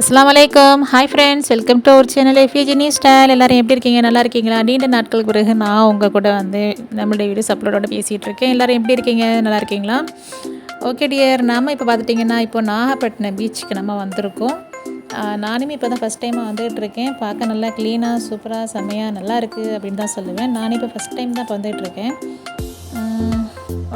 அஸ்லாம் வலைக்கம் hi friends welcome to our channel எஃபிஜினி style எல்லோரும் எப்படி இருக்கீங்க? நல்லா இருக்கீங்களா? நீண்ட நாட்களுக்கு பிறகு நான் உங்கள் கூட வந்து நம்மளுடைய வீடியோஸ் அப்லோடோட பேசிகிட்டு இருக்கேன். எல்லாரும் எப்படி இருக்கீங்க? நல்லா இருக்கீங்களா? ஓகே டியர் நாம் இப்போ பார்த்துட்டிங்கன்னா இப்போ நாகப்பட்டினம் பீச்சுக்கு நம்ம வந்திருக்கோம். நானுமே இப்போ தான் ஃபஸ்ட் டைமாக வந்துகிட்டு இருக்கேன். பார்க்க நல்லா க்ளீனாக சூப்பராக செம்மையாக நல்லா இருக்குது அப்படின்னு தான் சொல்லுவேன். நானும் இப்போ ஃபஸ்ட் டைம் தான் இப்போ வந்துகிட்டு இருக்கேன்.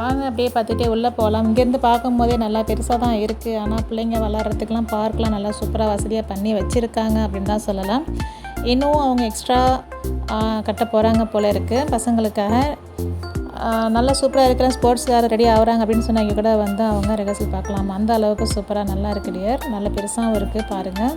வாங்க அப்படியே பார்த்துட்டே உள்ளே போகலாம். இங்கேருந்து பார்க்கும்போதே நல்லா பெருசாக தான் இருக்குது ஆனால் பிள்ளைங்க விளாட்றதுக்கெலாம் பார்க்கெலாம் நல்லா சூப்பராக வசதியாக பண்ணி வச்சுருக்காங்க அப்படின்னு தான் சொல்லலாம். இன்னும் அவங்க எக்ஸ்ட்ரா கட்ட போகிறாங்க போல் இருக்குது பசங்களுக்காக. நல்லா சூப்பராக இருக்கிற ஸ்போர்ட்ஸ் யார் ரெடி ஆகிறாங்க அப்படின்னு சொன்னாங்க கூட வந்து அவங்க ரிஹர்சல் பார்க்கலாம். அந்த அளவுக்கு சூப்பராக நல்லா இருக்கு டியர் நல்ல பெருசாகவும் இருக்குது பாருங்கள்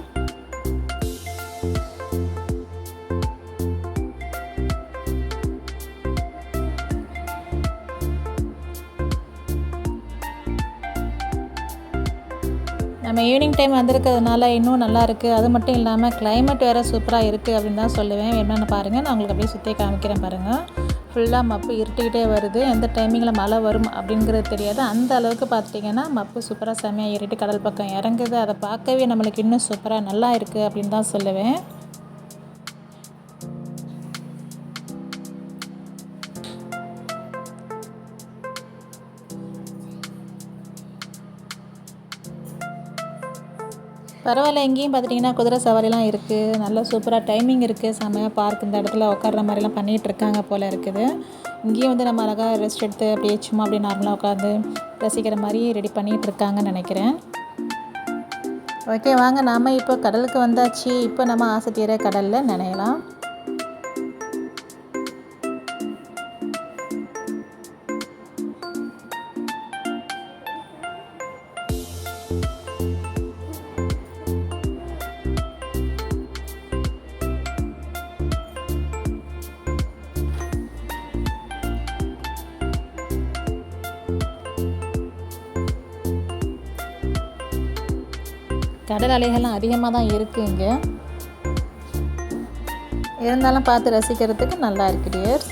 நம்ம ஈவினிங் டைம் வந்திருக்கிறதுனால இன்னும் நல்லா இருக்குது அது மட்டும் இல்லாமல் கிளைமேட் வேறு சூப்பராக இருக்குது அப்படின்னு தான் சொல்லுவேன். என்னென்னு பாருங்கள் நான் உங்களுக்கு அப்படியே சுற்றி காமிக்கிறேன் பாருங்கள் ஃபுல்லாக மப்பு இருட்டிக்கிட்டே வருது. எந்த டைமிங்கில் மழை வரும் அப்படிங்கிறது தெரியாது. அந்த அளவுக்கு பார்த்துட்டிங்கன்னா மப்பு சூப்பராக செம்மையாக ஏறிட்டு கடல் பக்கம் இறங்குது. அதை பார்க்கவே நம்மளுக்கு இன்னும் சூப்பராக நல்லா இருக்குது அப்படின்னு தான் சொல்லுவேன். பரவாயில்ல எங்கேயும் பார்த்துட்டிங்கன்னா குதிரை சவாரிலாம் இருக்குது நல்ல சூப்பராக டைமிங் இருக்குது செம்மையாக பார்க் இந்த இடத்துல உட்கார்ற மாதிரிலாம் பண்ணிகிட்ருக்காங்க போல் இருக்குது. இங்கேயும் வந்து நம்ம அழகாக ரெஸ்ட் எடுத்து அப்படியே சும்மா அப்படியே நார்மலாக உட்காந்து ரசிக்கிற மாதிரி ரெடி பண்ணிகிட்டு இருக்காங்கன்னு நினைக்கிறேன். ஓகே வாங்க. நாம் இப்போ கடலுக்கு வந்தாச்சு. இப்போ நம்ம ஆசை தீர கடலில் நினையலாம். கடல் அலைகள்லாம் அதிகமாக தான் இருக்குது இங்கே. இருந்தாலும் பார்த்து ரசிக்கிறதுக்கு நல்லா இருக்கு டியர்ஸ்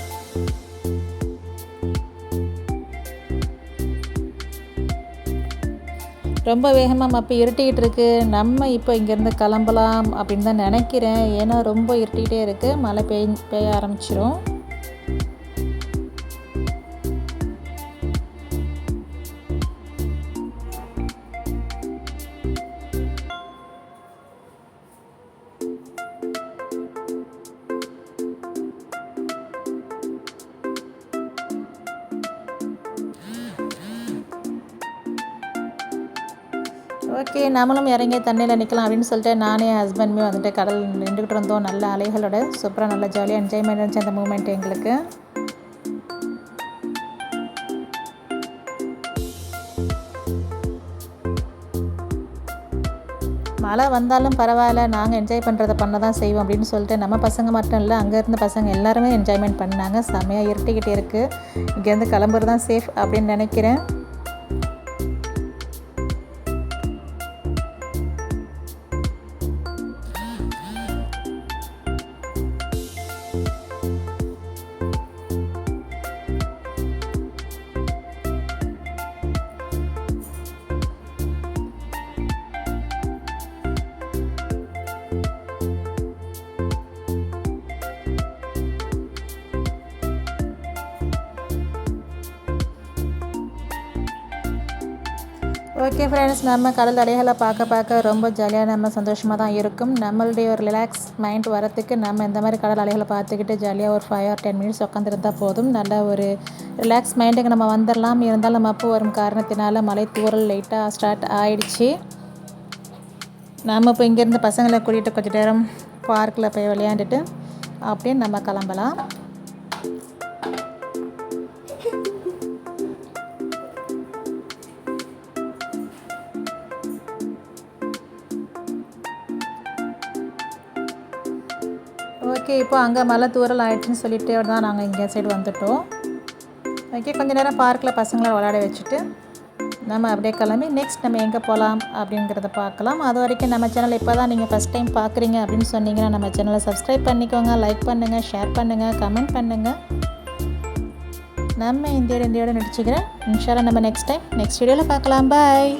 ரொம்ப வேகமாக மப்பி இருட்டிக்கிட்டு இருக்கு. நம்ம இப்போ இங்கேருந்து கிளம்பலாம் அப்படின்னு தான் நினைக்கிறேன். ஏன்னா ரொம்ப இருட்டிகிட்டே இருக்குது மழை பெய் பெய்ய ஆரம்பிச்சிரும். ஓகே நம்மளும் இறங்கி தண்ணியில் நிற்கலாம் அப்படின்னு சொல்லிட்டு நானே ஹஸ்பண்டுமே வந்துட்டு கடல் நின்றுக்கிட்டு இருந்தோம். நல்ல அலைகளோட சூப்பராக நல்லா ஜாலியாக என்ஜாய்மெண்ட் இருந்துச்சு அந்த மூமெண்ட் எங்களுக்கு. மழை வந்தாலும் பரவாயில்ல நாங்கள் என்ஜாய் பண்ணுறதை பண்ண தான் செய்வோம் அப்படின்னு சொல்லிட்டு நம்ம பசங்க மட்டும் இல்லை அங்கே இருந்த பசங்க எல்லாருமே என்ஜாய்மெண்ட் பண்ணாங்க. செம்மையாக இருட்டிக்கிட்டே இருக்குது இங்கேருந்து கிளம்புறது தான் சேஃப் அப்படின்னு நினைக்கிறேன். ஓகே ஃப்ரெண்ட்ஸ் நம்ம கடல் அலைகளை பார்க்க பார்க்க ரொம்ப ஜாலியாக நம்ம சந்தோஷமாக தான் இருக்கும். நம்மளுடைய ஒரு ரிலாக்ஸ் மைண்ட் வரத்துக்கு நம்ம இந்த மாதிரி கடல் அலைகளை பார்த்துக்கிட்டு ஜாலியாக ஒரு ஃபைவ் ஆர் டென் மினிட்ஸ் உட்காந்துருந்தா போதும். நல்ல ஒரு ரிலாக்ஸ் மைண்டுக்கு நம்ம வந்துடலாம் இருந்தாலும் நம்ம அப்போ வரும் காரணத்தினால மலை தூரல் லைட்டாக ஸ்டார்ட் ஆயிடுச்சு. நாம் இப்போ இங்கேருந்து பசங்களை கூட்டிகிட்டு கொஞ்சம் நேரம் பார்க்கில் போய் விளையாண்டுட்டு அப்படியே நம்ம கிளம்பலாம். ஓகே இப்போ அங்கே மழை தூரல் ஆயிடுச்சுன்னு சொல்லிட்டு தான் நாங்கள் இங்கே சைடு வந்துட்டோம். ஓகே கொஞ்ச நேரம் பார்க்கில் பசங்களை விளையாட வச்சுட்டு நம்ம அப்படியே கிளம்பி நெக்ஸ்ட் நம்ம எங்கே போகலாம் அப்படிங்கிறத பார்க்கலாம். அது வரைக்கும் நம்ம சேனல் இப்போ தான் நீங்கள் ஃபஸ்ட் டைம் பார்க்குறீங்க அப்படின்னு சொன்னீங்கன்னா நம்ம சேனலை சப்ஸ்கிரைப் பண்ணிக்கோங்க லைக் பண்ணுங்கள் ஷேர் பண்ணுங்கள் கமெண்ட் பண்ணுங்கள் நம்ம இந்தியோட இந்தியோட நடிச்சுக்கிறேன். இன்ஷால்லா நம்ம நெக்ஸ்ட் டைம் நெக்ஸ்ட் வீடியோவில் பார்க்கலாம். பாய்